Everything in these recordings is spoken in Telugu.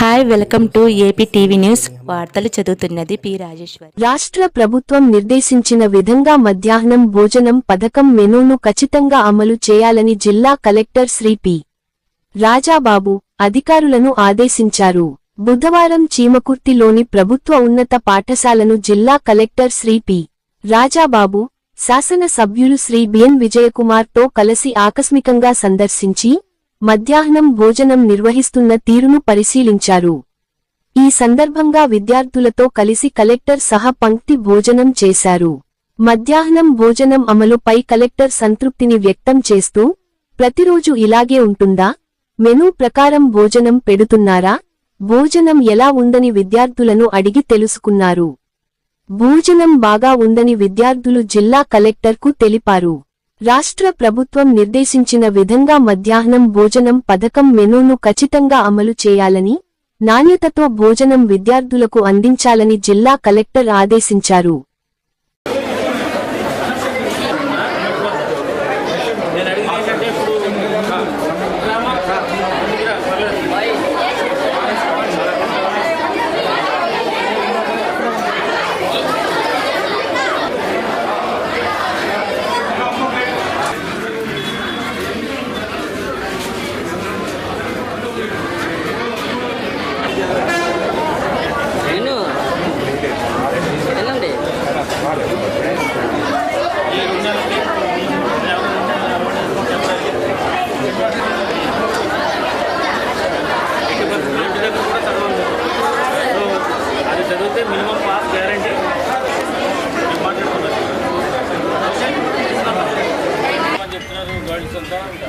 Hi welcome to AP TV news వార్తలు చదువుతున్నది పి రాజేశ్వర్. రాష్ట్ర ప్రభుత్వం నిర్దేశించిన విధంగా మధ్యాహ్నం భోజనం పథకం మెనూను ఖచ్చితంగా అమలు చేయాలని జిల్లా కలెక్టర్ శ్రీ పి. రాజాబాబు అధికారులను ఆదేశించారు. బుధవారం చీమకుర్తిలోని ప్రభుత్వ ఉన్నత పాఠశాలను జిల్లా కలెక్టర్ శ్రీ పి. రాజాబాబు శాసన సభ్యులు శ్రీ బిఎన్ విజయకుమార్తో కలిసి ఆకస్మికంగా సందర్శించి మధ్యాహ్నం భోజనం నిర్వహిస్తున్న తీరును పరిశీలించారు. ఈ సందర్భంగా విద్యార్థులతో కలిసి కలెక్టర్ సహా పంక్తి భోజనం చేశారు. మధ్యాహ్నం భోజనం అమలుపై కలెక్టర్ సంతృప్తిని వ్యక్తం చేస్తూ ప్రతిరోజు ఇలాగే ఉంటుందా? మెనూ ప్రకారం భోజనం పెడుతున్నారా? భోజనం ఎలా ఉందని విద్యార్థులను అడిగి తెలుసుకున్నారు. భోజనం బాగా ఉందని విద్యార్థులు జిల్లా కలెక్టర్కు తెలిపారు. రాష్ట్ర ప్రభుత్వం నిర్దేశించిన విధంగా మధ్యాహ్నం భోజనం పథకం మెనూను ఖచ్చితంగా అమలు చేయాలని నాణ్యతతో భోజనం విద్యార్థులకు అందించాలని జిల్లా కలెక్టర్ ఆదేశించారు.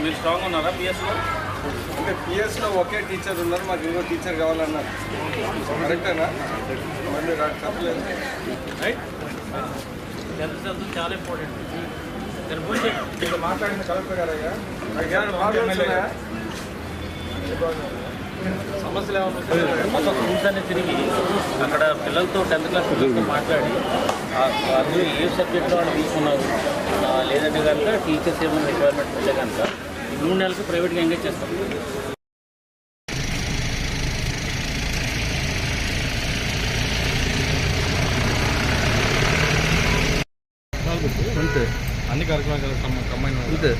మీరు స్ట్రాంగ్ ఉన్నారా పిఎస్లో అంటే పిఎస్లో ఒకే టీచర్ ఉన్నారు మాకు ఇంకో టీచర్ కావాలన్నారు. కరెక్టేనా మళ్ళీ నాకు చెప్పలేదు. రైట్ టెన్త్ చదువు చాలా ఇంపార్టెంట్ ఇక్కడ మాట్లాడిన కలెక్టర్ గారయ్యా? సమస్యలు ఏమైనా ఉంటే మొత్తం అన్ని తిరిగి అక్కడ పిల్లలతో టెన్త్ క్లాస్ పిల్లలతో మాట్లాడి అందులో ఏ సబ్జెక్ట్లో వాళ్ళు తీసుకున్నారు? లేదంటే కనుక టీచర్స్ ఏమైనా రిక్వైర్మెంట్ ఉంటే కనుక మూడు నెలలకు ప్రైవేట్గా ఎంగేజ్ చేస్తాం. అంతే. అన్ని కార్యక్రమాలు కంబైన్ అంతే.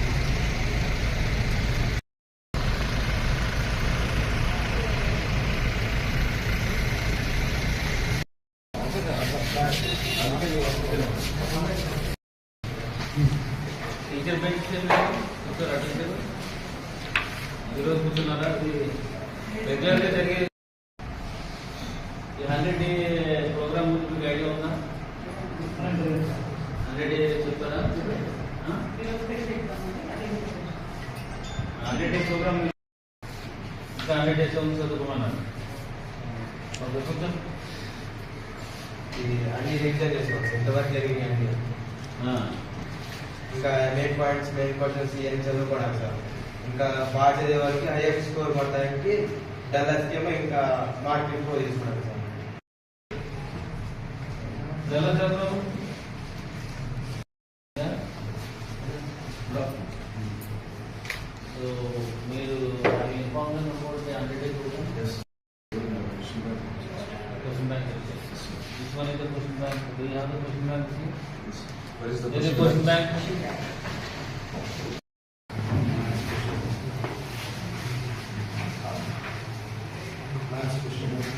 టీచర్ బెంచ్ ఈరోజు కూర్చున్నారా? అది రెగ్యులర్గా జరిగే ఈ హండ్రెడ్ డే ప్రోగ్రామ్ గురించి మీకు ఐడియా ఉందా? హండ్రెడ్ డే చెప్తారా? హండ్రెడ్ డే ప్రోగ్రామ్ ఇంకా హండ్రెడ్ డేస్ ఉంది చదువుకోమన్నారు. ఓకే కొంచెం ఇది అన్ని రీఛార్జ్ చేసుకోవచ్చు ఎంతవరకు జరిగినాయి అన్ని? ఇంకా మెయిన్ పాయింట్స్ మెయిన్ క్వశ్చన్స్ ఇవన్నీ చదువుకోవడానికి సార్ ఇంకా బాగా చదివే వాళ్ళకి హైయెస్ట్ స్కోర్ కొట్టడానికి డల్లర్స్కి ఏమో ఇంకా మార్క్ ఎక్కువ తీసుకోవడానికి సార్ ఎలా చదువు సో మీరు అవి inform about the hundred day programme question bank this one is the question bank do you have the question bank What is the question, question bank? Last question bank.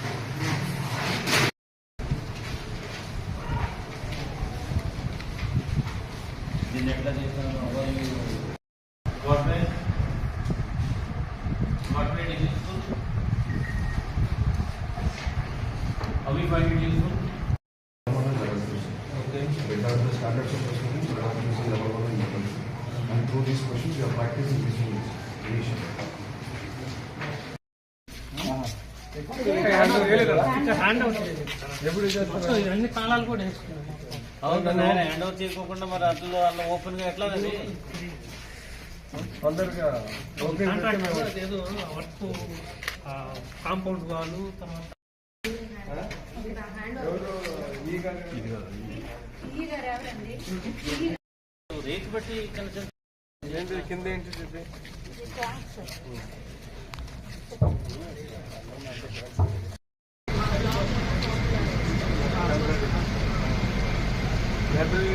The necklace is on over you. What way? What way it is useful? How we find it useful? Through these questions, you are practicing using initial. అవును నేను హ్యాండ్ ఓవర్ చేయకోకుండా మరి అందులో అందులో ఓపెన్గా ఎట్లా తొందరగా ఏదో వర్క్ కాంపౌండ్ వాళ్ళు తర్వాత రేట్ బట్టి ఏంటి కింద ఏంటి చెప్పి. లైబ్రరీ